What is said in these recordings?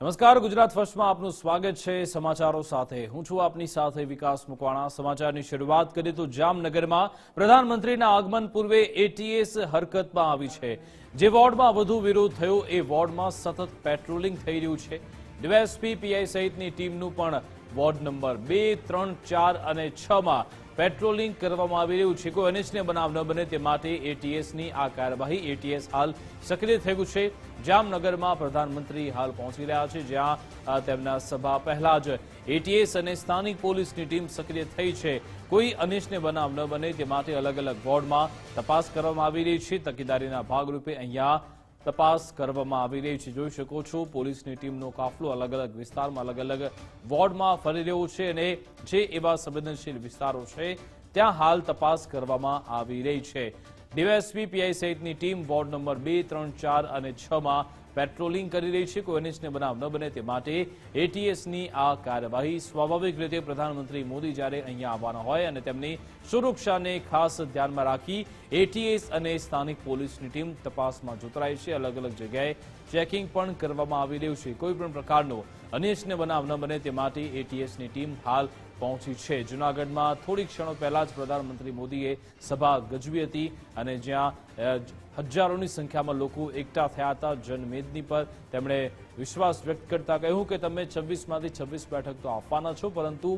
નમસ્કાર, ગુજરાત ફર્સ્ટમાં આપનું સ્વાગત છે સમાચારો સાથે. હું છું આપની સાથે વિકાસ મુકવાણા. સમાચારની શરૂઆત કરીએ તો જામનગરમાં પ્રધાનમંત્રીના આગમન પૂર્વે એટીએસ હરકતમાં આવી છે. જે વોર્ડમાં વધુ વિરોધ થયો, એ વોર્ડમાં સતત પેટ્રોલિંગ થઈ રહ્યું છે. ડીવાયએસપી પીઆઈ સહિતની ટીમનું પણ વોર્ડ નંબર બે, ત્રણ, ચાર અને છ માં પેટ્રોલિંગ કરવામાં આવી રહ્યું છે. કોઈ અનિચ્છનીય બનાવ ન બને, તે માટે એટીએસની આ કાર્યવાહી એટીએસ હાલ સક્રિય થયું છે. જામનગરમાં પ્રધાનમંત્રી હાલ પહોંચી રહ્યા છે, જ્યાં તેમના સભા પહેલા જ એટીએસ અને સ્થાનિક પોલીસની ટીમ સક્રિય થઈ છે. કોઈ અનિચ્છનીય બનાવ ન બને, તે માટે અલગ અલગ વોર્ડમાં તપાસ કરવામાં આવી રહી છે. તકેદારીના ભાગરૂપે અહીંયા તપાસ કરવામાં આવી રહી છે. જોઈ શકો છો, પોલીસની ટીમનો કાફલો અલગ અલગ વિસ્તારમાં અલગ અલગ વોર્ડમાં ફરી રહ્યો છે અને જે એવા સંવેદનશીલ વિસ્તારો છે, ત્યાં હાલ તપાસ કરવામાં આવી રહી છે. ડીવાયએસપી પીઆઈ સહિતની ટીમ વોર્ડ નંબર બે, ત્રણ, ચાર અને છમાં પેટ્રોલિંગ કરી રહી છે. કોઈ અનિચ્છનીય બનાવ ન બને તે માટે એટીએસની આ કાર્યવાહી સ્વાભાવિક રીતે પ્રધાનમંત્રી મોદી જ્યારે અહીંયા આવવાના હોય અને તેમની સુરક્ષાને ખાસ ધ્યાનમાં રાખી એટીએસ અને સ્થાનિક પોલીસની ટીમ તપાસમાં જોતરાઈ છે. અલગ અલગ જગ્યાએ ચેકિંગ પણ કરવામાં આવી રહ્યું છે. કોઈપણ પ્રકારનો અનિચ્છનીય બનાવ ન બને તે માટે એટીએસની ટીમ હાલ પહોંચી છે. જૂનાગઢમાં થોડી ક્ષણો પહેલા જ પ્રધાનમંત્રી મોદીએ સભા ગજવી હતી અને જ્યાં હજારોની સંખ્યામાં લોકો એકઠા થયા હતા જનમેદની પર. તેમણે વિશ્વાસ વ્યક્ત કરતા કહ્યું કે તમે છવ્વીસમાંથી છવ્વીસ બેઠક તો આપવાના છો, પરંતુ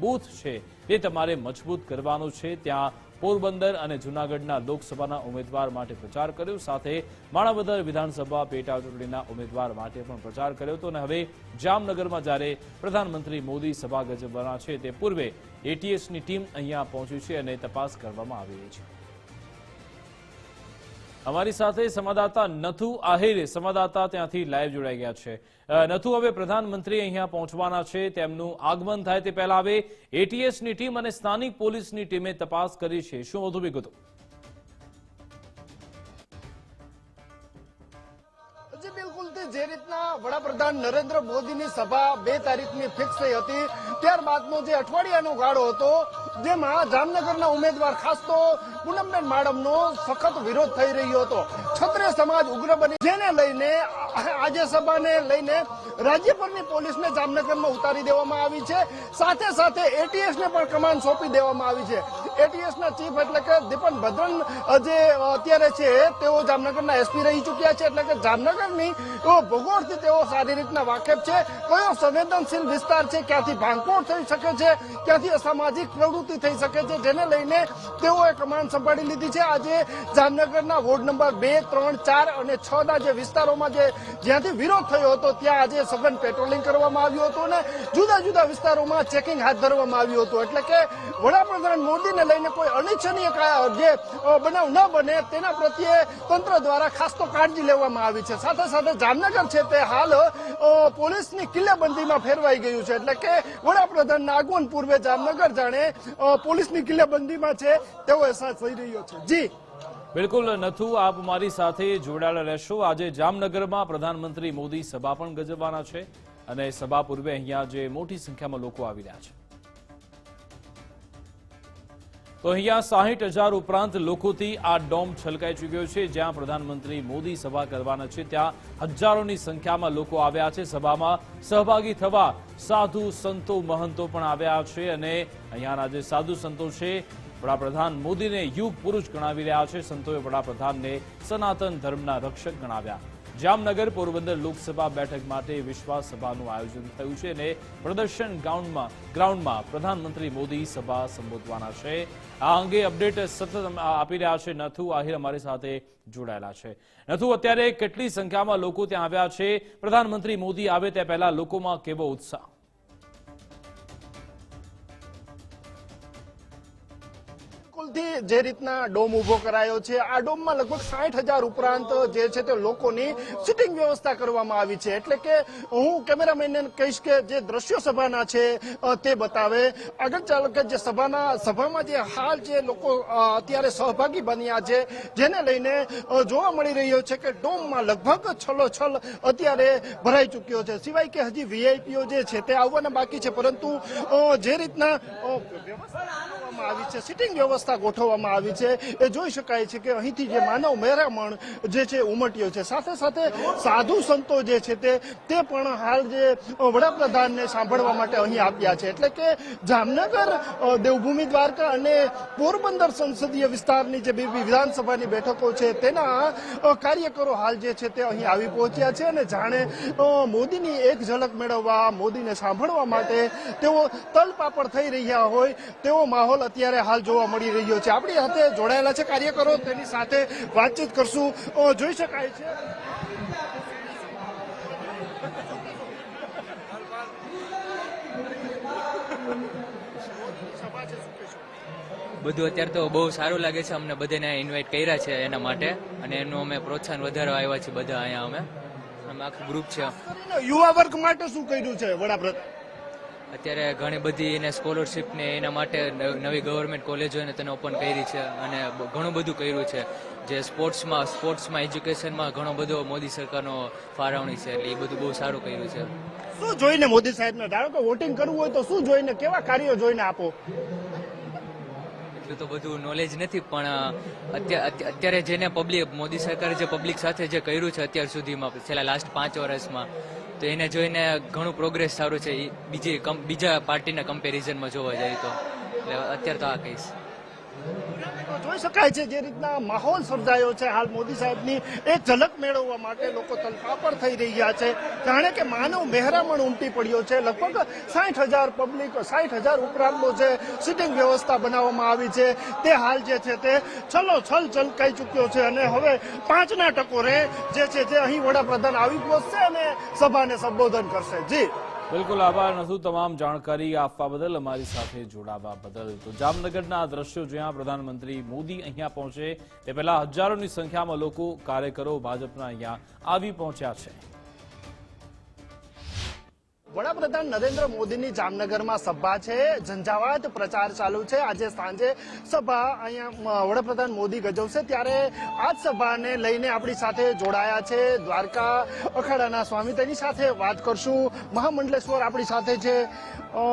બૂથ છે એ તમારે મજબૂત કરવાનું છે. ત્યાં પોરબંદર અને જૂનાગઢના લોકસભાના ઉમેદવાર માટે પ્રચાર કર્યો. સાથે માણાવદર વિધાનસભા પેટા ચૂંટણીના ઉમેદવાર માટે પણ પ્રચાર કર્યો હતો. અને હવે જામનગરમાં જ્યારે પ્રધાનમંત્રી મોદી સભા ગજવવાના છે, તે પૂર્વે એટીએસની ટીમ અહીંયા પહોંચી છે અને તપાસ કરવામાં આવી રહી છે. અમારી સાથે સંવાદદાતા નથુ આહિર, સંવાદદાતા ત્યાંથી લાઈવ જોડાઈ ગયા છે. નથુ, હવે પ્રધાનમંત્રી અહીંયા પહોંચવાના છે, તેમનું આગમન થાય તે પહેલા હવે એટીએસની ટીમ અને સ્થાનિક પોલીસની ટીમે તપાસ કરી છે. શું વધુ વિગતો? બિલકુલ તે જે રીતના વડાપ્રધાન નરેન્દ્ર મોદીની સભા બે તારીખની ફિક્સ થઈ હતી, ત્યારબાદનો જે અઠવાડિયાનો ગાળો હતો, જેમાં જામનગરના ઉમેદવાર, ખાસ તો પૂનમબેન માડમનો સખત વિરોધ થઈ રહ્યો હતો. ક્ષત્રિય સમાજ ઉગ્ર બની જેને લઈને આજે સભાને લઈને રાજ્યભરની પોલીસને જામનગરમાં ઉતારી દેવામાં આવી છે. સાથે સાથે એટીએસને પણ કમાન સોંપી દેવામાં આવી છે. એટીએસના ચીફ એટલે કે દીપન ભદ્રન જે અત્યારે છે, તેઓ જામનગરના એસપી રહી ચૂક્યા છે. એટલે કે જામનગરની અ, ભૂગોળથી તેઓ સારી રીતના વાકેફ છે. કયો સંવેદનશીલ વિસ્તાર છે? ક્યાંથી ભાંગફોડ થઈ શકે છે? ક્યાંથી અસામાજિક પ્રવૃત્તિ થઈ શકે છે? જેને લઈને તેઓએ કમાન સંભાળી લીધી છે. આજે જામનગરના વોર્ડ નંબર બે ત્રણ ચાર અને છ ના જે વિસ્તારોમાં જે જ્યાંથી વિરોધ થયો હતો ત્યાં આજે સઘન પેટ્રોલિંગ કરવામાં આવ્યું હતું અને જુદા જુદા વિસ્તારોમાં ચેકિંગ હાથ ધરવામાં આવ્યું હતું. એટલે કે વડાપ્રધાન મોદીને લઈને કોઈ અનિચ્છનીય જે બનાવ ન બને તેના પ્રત્યે તંત્ર દ્વારા ખાસ તો કાળજી લેવામાં આવી છે. સાથે સાથે જામનગર છે તે હાલ પોલીસની કિલ્લેબંધીમાં ફેરવાઈ ગયું છે. એટલે કે વડાપ્રધાનના આગમન પૂર્વે જામનગર જાણે પોલીસની કિલ્લેબંધીમાં છે, તેવો અહેસાસ થઈ રહ્યો છે. જી. બિલકુલ નથુ, આપ મારી સાથે જોડાયેલા રહેશો. આજે જામનગરમાં પ્રધાનમંત્રી મોદી સભા પણ ગજવવાના છે અને સભા પૂર્વે અહીંયા જે મોટી સંખ્યામાં લોકો આવી રહ્યા છે. તો અહીંયા સાહીઠ હજાર ઉપરાંત લોકોથી આ ડોમ છલકાઈ ચૂક્યો છે, જ્યાં પ્રધાનમંત્રી મોદી સભા કરવાના છે. ત્યાં હજારોની સંખ્યામાં લોકો આવ્યા છે. સભામાં સહભાગી થવા સાધુ સંતો, મહંતો પણ આવ્યા છે અને અહીંયાના જે સાધુ સંતો છે, વડાપ્રધાન મોદીને યુગ પુરુષ ગણાવી રહ્યા છે. સંતોએ વડાપ્રધાનને સનાતન ધર્મના રક્ષક ગણાવ્યા. જામનગર પોરબંદર લોકસભા બેઠક માટે વિશ્વાસ સભાનું આયોજન થયું છે અને પ્રદર્શન ગ્રાઉન્ડમાં ગ્રાઉન્ડમાં પ્રધાનમંત્રી મોદી સભા સંબોધવાના છે. આ અંગે અપડેટ સતત આપી રહ્યા છે. નથુ આહિર અમારી સાથે જોડાયેલા છે. નથુ, અત્યારે કેટલી સંખ્યામાં લોકો ત્યાં આવ્યા છે? પ્રધાનમંત્રી મોદી આવે તે પહેલા લોકોમાં કેવો ઉત્સાહ? બિલકુલથી જે રીતના ડોમ ઊભો કરાયો છે, આ ડોમમાં લગભગ સાઠ હજાર ઉપરાંત જે છે તે લોકોની સિટિંગ વ્યવસ્થા કરવામાં આવી છે. એટલે કે હું કેમેરામેનને કહીશ કે જે દ્રશ્યો સભાના છે તે બતાવે. આગળ ચાલો કે જે સભાના, સભામાં જે હાલ જે લોકો અત્યારે સહભાગી બન્યા છે, જેને લઈને જોવા મળી રહ્યો છે કે ડોમમાં લગભગ છલોછલ અત્યારે ભરાઈ ચૂક્યો છે. સિવાય કે હજી વીઆઈપીઓ જે છે તે આવવાના બાકી છે, પરંતુ જે રીતના વ્યવસ્થા આવી છે સિટિંગ વ્યવસ્થા ગોઠવવામાં આવી છે. એ જોઈ શકાય છે કે અહીંથી જે માનવ મેરામણ જે છે ઉમટ્યો છે. સાથે સાથે સાધુ સંતો જે છે તે તે પણ હાલ જે વડાપ્રધાનને સાંભળવા માટે અહીં આવ્યા છે. એટલે કે જામનગર દેવભૂમિ દ્વારકા અને પોરબંદર સંસદીય વિસ્તારની જે વિધાનસભાની બેઠકો છે તેના કાર્યકરો હાલ જે છે તે અહીં આવી પહોંચ્યા છે અને જાણે મોદીની એક ઝલક મેળવવા, મોદીને સાંભળવા માટે તેઓ તલપાપડ થઈ રહ્યા હોય તેવો માહોલ અત્યારે હાલ જોવા મળી રહ્યો છે. આપણી સાથે જોડાયેલા છે કાર્યકરો. તેની સાથે વાતચીત કરશું. જોઈ શકાય છે. બધું અત્યારે તો બહુ સારું લાગે છે. અમને બધાને ઇન્વાઇટ કર્યા છે એના માટે. અને એનું અમે પ્રોત્સાહન વધારવા આવ્યા છીએ બધા અહીંયા અમે. અમે આખું ગ્રુપ છે. યુવા વર્ગ માટે શું કર્યું છે વડાપ્રધાન? અત્યારે ઘણી બધી એને સ્કોલરશિપ ને એના માટે નવી ગવર્મેન્ટ કોલેજો એને તેને ઓપન કરી છે અને ઘણું બધું કર્યું છે. જે સ્પોર્ટ્સમાં સ્પોર્ટ્સમાં એજ્યુકેશનમાં ઘણો બધો મોદી સરકારનો ફાળવણી છે એટલે એ બધું બહુ સારું કર્યું છે. શું જોઈને મોદી સાહેબને? ધારો કે વોટિંગ કરવું હોય તો શું જોઈને કેવા કાર્યો જોઈને આપો? એટલું તો બધું નોલેજ નથી પણ અત્યા- અત્યા- અત્યારે જેને પબ્લિક મોદી સરકારે જે પબ્લિક સાથે જે કર્યું છે અત્યાર સુધીમાં છેલ્લા લાસ્ટ પાંચ વર્ષમાં તો એને જોઈને ઘણું પ્રોગ્રેસ સારું છે. બીજી બીજા પાર્ટીના કમ્પેરિઝનમાં જોવા જાય તો. અત્યારે તો આ કહીશ જોઈ શકાય છે જે રીતના માહોલ સર્જાયો છે હાલ મોદી સાહેબની એક ઝલક મેળવવા માટે લોકો તલપાપડ થઈ રહ્યા છે. જાણે કે માનવ મહેરામણ ઉમટી પડ્યો છે. લગભગ સાઠ હજાર પબ્લિક સાઠ હજાર ઉપરાંતનો જે સિટિંગ વ્યવસ્થા બનાવવામાં આવી છે તે હાલ જે છે તે છલો છલ ચલકાઈ ચૂક્યો છે અને હવે પાંચના ટકોરે જે છે તે અહીં વડાપ્રધાન આવી પહોંચશે અને સભાને સંબોધન કરશે. જી. બિલકુલ આભાર. નથી તમામ જાણકારી આપવા બદલ અમારી સાથે જોડાવા બદલ. તો જામનગરના દ્રશ્યો જ્યાં પ્રધાનમંત્રી મોદી અહીંયા પહોંચે, તે પહેલા હજારોની સંખ્યામાં લોકો કાર્યકરો ભાજપના અહીંયા આવી પહોંચ્યા છે. વડાપ્રધાન નરેન્દ્ર મોદીની જામનગરમાં સભા છે ઝંઝાવાત પ્રચાર ચાલુ છે આજે સાંજે સભા અહીંયા અ, વડાપ્રધાન મોદી ગજવશે ત્યારે આ જ સભાને લઈને આપણી સાથે જોડાયા છે દ્વારકા અખાડાના સ્વામી તેની સાથે વાત કરશું મહામંડલેશ્વર આપણી સાથે છે અ,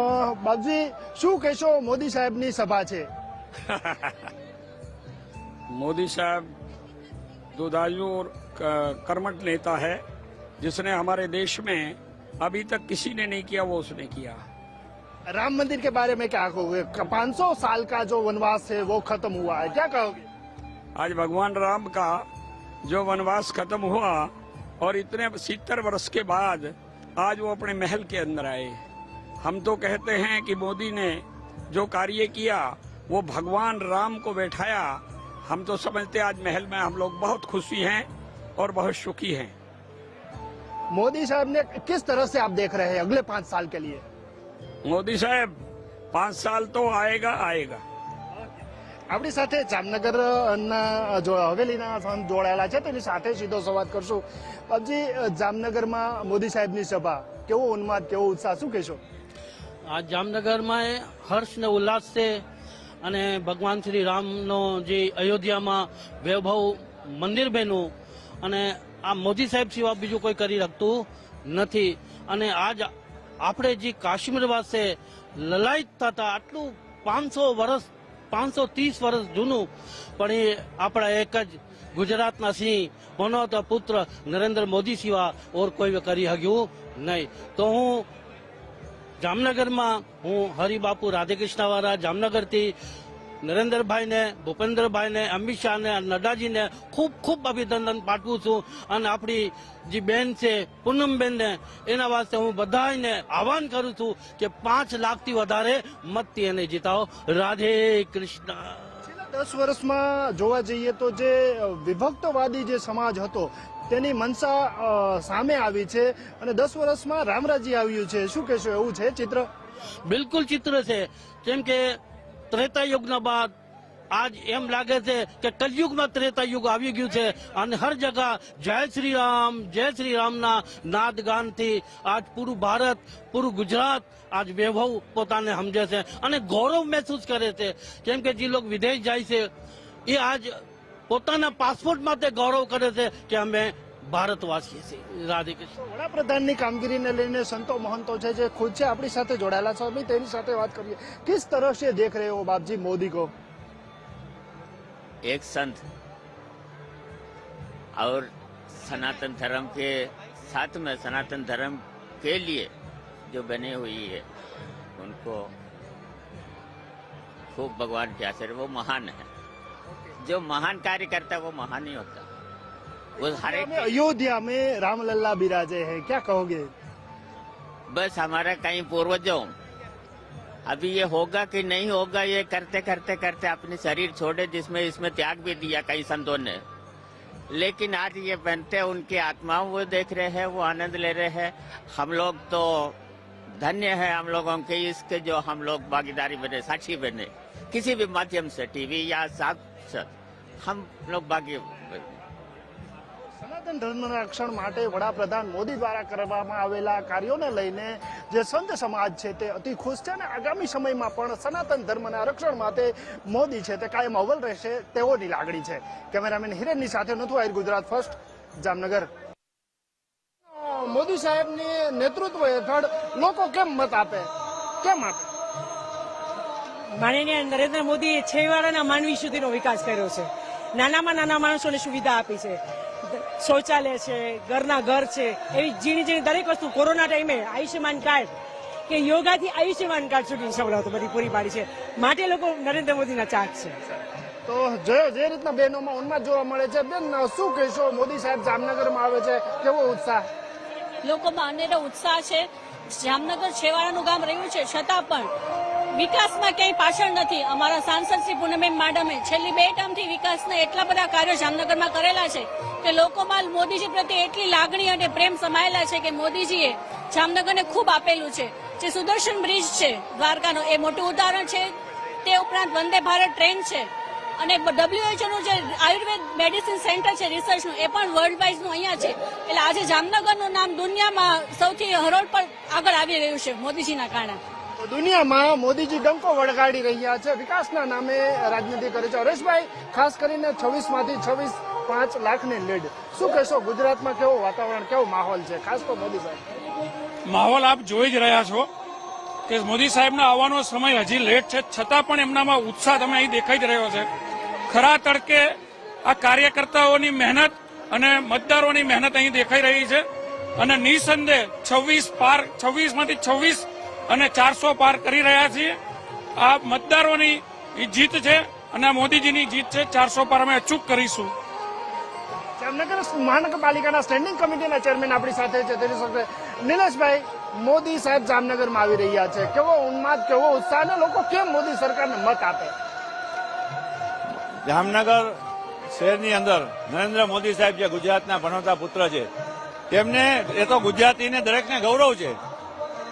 બાપજી શું કહેશો મોદી સાહેબની સભા છે मोदी साहब दुधायु और क- कर्मठ नेता है जिसने हमारे देश में अभी तक किसी ने नहीं किया वो उसने किया। राम मंदिर के बारे में क्या कहोगे? पाँच सौ साल का जो वनवास है वो खत्म हुआ है। क्या कहोगे? आज भगवान राम का जो वनवास खत्म हुआ और इतने सितर वर्ष के बाद आज वो अपने महल के अंदर आए। हम तो कहते हैं कि मोदी ने जो कार्य किया वो भगवान राम को बैठाया। हम तो समझते आज महल में हम लोग बहुत खुशी हैं और बहुत सुखी हैं। मोदी साहब ने किस तरह से आप देख रहे हैं अगले पाँच साल के लिए मोदी साहब पाँच साल तो आएगा आएगा આપણી સાથે જામનગર ના જો હવેલીના સંત જોડાયેલા છે તેની સાથે સીધો સંવાદ કરશું બાપજી જામનગરમાં મોદી સાહેબની સભા કેવો ઉન્માદ કેવો ઉત્સાહ શું કહેશો આ જામનગરમાં એ હર્ષ ને ઉલ્લાસ છે અને ભગવાન શ્રી રામનો જે અયોધ્યામાં વૈભવ મંદિર બન્યું અને આ મોદી સાહેબ સિવાય બીજું કોઈ કરી શકતું નથી. અને આજ આપણે જે કાશ્મીર વાસે લલાયત થતા આટલું પાંચસો વર્ષ પાંચસો ત્રીસ વર્ષ જૂનું, પણ એ આપણા એક જ ગુજરાતના સિંહ મનોહર પુત્ર નરેન્દ્ર મોદી સિવાય ઓર કોઈ કરી શક્યું નહીં. તો હું જામનગરમાં, હું હરિબાપુ રાધેકૃષ્ણવાળા જામનગરથી નરેન્દ્રભાઈને ભૂપેન્દ્રભાઈને અમિત શાહને નડ્ડાજીને ખૂબ ખૂબ અભિનંદન પાઠવું છું. અને આપણી જે બેન છે પૂનમબેનને એના વાસ્તે હું બધાને આહવાન કરું છું કે પાંચ લાખથી વધારે મતથી એને જીતાવો. રાધે કૃષ્ણ. દસ વર્ષમાં જોવા જઈએ તો જે વિભક્તવાદી જે સમાજ હતો તેની મનસા સામે આવી છે. અને દસ વર્ષમાં રામરાજી આવ્યું છે. શું કહેશો? એવું છે ચિત્ર? બિલકુલ ચિત્ર છે. કેમ કે ત્રેતા યુગના બાદ આજ એમ લાગે છે કે કલયુગમાં ત્રેતા યુગ આવી ગયું છે અને હર જગા જય શ્રી રામ, જય શ્રી રામના નાદ ગાનથી આજ પૂરું ભારત, પૂરું ગુજરાત આજ વૈભવ પોતાને સમજે છે અને ગૌરવ મહેસૂસ કરે છે. કેમ કે જે લોકો વિદેશ જાય છે, એ આજ પોતાના પાસપોર્ટ માટે ગૌરવ કરે છે કે અમે ભારતવાસી છીએ રાધે કૃષ્ણ વડાપ્રધાનની કામગીરીને લઈને સંતો મહંતો છે જે ખુદ છે આપણી સાથે જોડાયેલા છે અભી તેની સાથે વાત કરીએ કિસ तरह से देख रहे हो बाप जी मोदी को एक संत और सनातन धर्म के साथ में सनातन धर्म के लिए जो बनी हुई है उनको खूब भगवान के आशीर्वाद वो महान है जो महान कार्य करता है वो महान ही होता हर एक अयोध्या में रामलल्ला बिराजे हैं क्या कहोगे? बस हमारा कहीं पूर्वजों। अभी ये होगा कि नहीं होगा ये करते करते करते अपने शरीर छोड़े जिसमें इसमें त्याग भी दिया कई संतों ने। लेकिन आज ये बनते उनकी आत्माओं वो देख रहे हैं वो आनंद ले रहे हैं। हम लोग तो धन्य है हम लोगों के इसके जो हम लोग भागीदारी बने साक्षी बने। किसी भी माध्यम से टीवी या साथ हम लोग भागी સનાતન ધર્મના રક્ષણ માટે વડાપ્રધાન મોદી દ્વારા કરવામાં આવેલા કાર્યોને લઈને જે સંત સમાજ છે તે અતિ ખુશ છે અને આગામી સમયમાં પણ સનાતન ધર્મના રક્ષણ માટે મોદી છે તે કાયમ અવ્વલ રહેશે તેઓની લાગણી છે. કેમેરામેન હિરેનની સાથે નથુ આહિર ગુજરાત ફર્સ્ટ જામનગર. મોદી સાહેબની નેતૃત્વ હેઠળ લોકો કેમ મત આપે? કેમ આપે? માનનીય નરેન્દ્ર મોદીએ છેવાડાના માનવી સુધીનો વિકાસ કર્યો છે. નાનામાં નાના માણસોને સુવિધા આપી છે. શૌચાલય છે ઘરના ઘર છે એવી ઝીણી ઝીણી દરેક વસ્તુ કોરોના ટાઈમે આયુષ્યમાન કાર્ડ કે યોગાથી આયુષ્યમાન કાર્ડ સુધી સવલતો બધી પૂરી પાડી છે. માટે લોકો નરેન્દ્ર મોદીના ચાક છે. તો જે જે રીતના બહેનોમાં ઉન્માદ જોવા મળે છે બેન શું કહેશો? મોદી સાહેબ જામનગરમાં આવે છે. કેવો ઉત્સાહ? લોકોમાં અનેરો ઉત્સાહ છે. જામનગર છેવાડાનું ગામ રહ્યું છે. છતાં પણ વિકાસમાં ક્યાંય પાછળ નથી. અમારા સાંસદ શ્રી પૂનમબેન માડમે છેલ્લી બે ટર્મથી વિકાસના એટલા બધા કાર્યો જામનગરમાં કરેલા છે. કે લોકોમાં મોદીજી પ્રત્યે એટલી લાગણી અને પ્રેમ સમાયેલા છે કે મોદીજીએ જામનગરને ખૂબ આપેલું છે. જે સુદર્શન બ્રિજ છે, દ્વારકાનો, એ મોટું ઉદાહરણ છે. તે ઉપરાંત વંદે ભારત ટ્રેન છે. અને ડબ્લ્યુએચઓનું જે આયુર્વેદ મેડિસિન સેન્ટર છે, રિસર્ચનું, એ પણ વર્લ્ડ વાઇઝનું અહીંયા છે. એટલે આજે જામનગરનું નામ દુનિયામાં સૌથી હરોળ પર આગળ આવી રહ્યું છે મોદીજીના કારણે. દુનિયામાં મોદીજી ડંકો વળગાડી રહ્યા છે. વિકાસના નામે રાજનીતિ કરે છે. હરેશભાઈ, ખાસ કરીને છવ્વીસમાંથી છવ્વીસ પાંચ લાખની લીડ. શું કહેશો, ગુજરાતમાં કેવું વાતાવરણ, કેવો માહોલ છે? ખાસ તો મોદી સાહેબ. માહોલ આપ જોઈ જ રહ્યા છો કે મોદી સાહેબનો આવવાનો સમય હજી લેટ છે. છતાં પણ એમનામાં ઉત્સાહ તમે અહીં દેખાઈ જ રહ્યો છે. ખરા તડકે આ કાર્યકર્તાઓની મહેનત અને મતદારોની મહેનત અહીં દેખાઈ રહી છે અને નિસંદેહ છવ્વીસ પાર છવ્વીસમાંથી છવ્વીસ અને ચારસો પાર કરી રહ્યા છીએ. આ મતદારોની જીત છે અને મોદીજીની જીત છે. ચારસો પાર અમે અચૂક કરીશું. જામનગર મહાનગરપાલિકાના સ્ટેન્ડિંગ કમિટીના ચેરમેન આપણી સાથે છે. તેની સાથે નિલેશભાઈ મોદી સાહેબ જામનગરમાં આવી રહ્યા છે. કેવો ઉન્માદ, કેવો ઉત્સાહ ને લોકો કેમ મોદી સરકારને મત આપે? જામનગર શહેરની અંદર નરેન્દ્ર મોદી સાહેબ જે ગુજરાતના ભણવતા પુત્ર છે, તેમને એ તો ગુજરાતીને દરેકને ગૌરવ છે.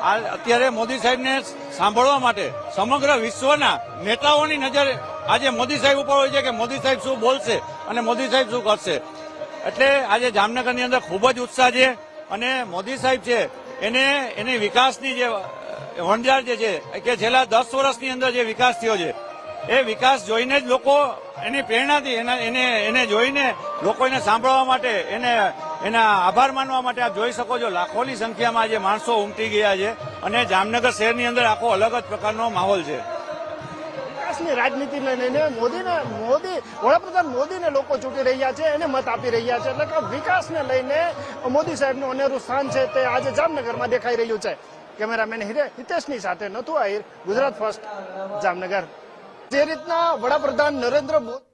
આ અત્યારે મોદી સાહેબને સાંભળવા માટે સમગ્ર વિશ્વના નેતાઓની નજર આજે મોદી સાહેબ ઉપર હોય છે કે મોદી સાહેબ શું બોલશે અને મોદી સાહેબ શું કરશે. એટલે આજે જામનગરની અંદર ખૂબ જ ઉત્સાહ છે અને મોદી સાહેબ છે, એને, એની વિકાસની જે વણઝાર જે છે, કે છેલ્લા દસ વર્ષની અંદર જે વિકાસ થયો છે, એ વિકાસ જોઈને જ લોકો એની પ્રેરણાથી, એના, એને એને જોઈને લોકો એને સાંભળવા માટે, એને, એના આભાર માનવા માટે આપ જોઈ શકો છો, લાખોની સંખ્યામાં આજે માણસો ઉમટી ગયા છે અને જામનગર શહેરની અંદર આખો અલગ જ પ્રકારનો માહોલ છે. વિકાસની રાજનીતિને લઈને મોદીને, મોદી, વડાપ્રધાન મોદીને લોકો ચૂંટી રહ્યા છે, એને મત આપી રહ્યા છે. એટલે કે વિકાસને લઈને મોદી સાહેબનું અનેરું સ્થાન છે તે આજે જામનગરમાં દેખાઈ રહ્યું છે. કેમેરામેન હિરે, હિતેશની સાથે નથુ આહિર ગુજરાત ફર્સ્ટ, જામનગર. જે રીતના વડાપ્રધાન નરેન્દ્ર મોદી